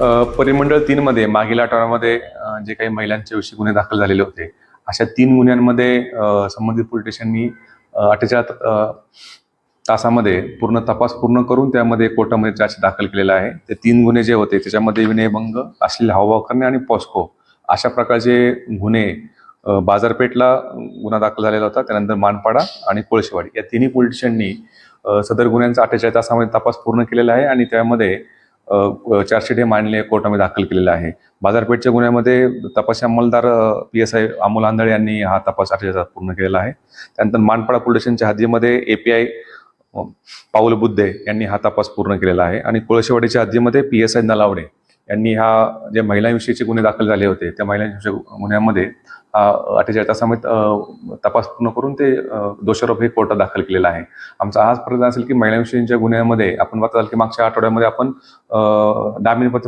परिमंडळ तीन मध्ये मागील आठवड्यामध्ये जे काही महिलांच्या विषयी गुन्हे दाखल झालेले होते अशा तीन गुन्ह्यांमध्ये संबंधित पोलीस स्टेशननी अठ्ठेचाळीस तासामध्ये पूर्ण तपास पूर्ण करून त्यामध्ये कोर्टामध्ये चार्ज दाखल केलेला आहे. ते तीन गुन्हे जे होते त्याच्यामध्ये विनयभंग असलेले हावभाव करणे आणि पॉस्को अशा प्रकारचे गुन्हे बाजारपेठला गुन्हा दाखल झालेला होता. त्यानंतर मानपाडा आणि कोळशेवाडी या तिन्ही पोलीस स्टेशननी सदर गुन्ह्यांचा अठ्ठेचाळीस तासामध्ये तपास पूर्ण केलेला आहे आणि त्यामध्ये चार्जशीट हे मांडले कोर्टामध्ये दाखल केलेलं आहे. बाजारपेठच्या गुन्ह्यामध्ये तपासी अंमलदार P S I Amol Andhale यांनी हा तपास अर्जाचा पूर्ण केलेला आहे. त्यानंतर मानपाडा पोलीस स्टेशनच्या हद्दीमध्ये एपीआय पाऊल बुद्धे यांनी हा तपास पूर्ण केलेला आहे. आणि कोळशेवाडीच्या हद्दीमध्ये पी एस आय नलावडे यांनी हा जे महिलांविषयीचे गुन्हे दाखल झाले होते त्या महिलांविषयी गुन्ह्यामध्ये हा अठ्ठेचाळीस तासामध्ये तपास पूर्ण करून ते दोषारोप हे कोर्टात दाखल केलेला आहे. आमचा हाच प्रयत्न असेल की महिलांविषयीच्या गुन्ह्यामध्ये आपण बघता की मागच्या आठवड्यामध्ये आपण अ, जामीनपत्र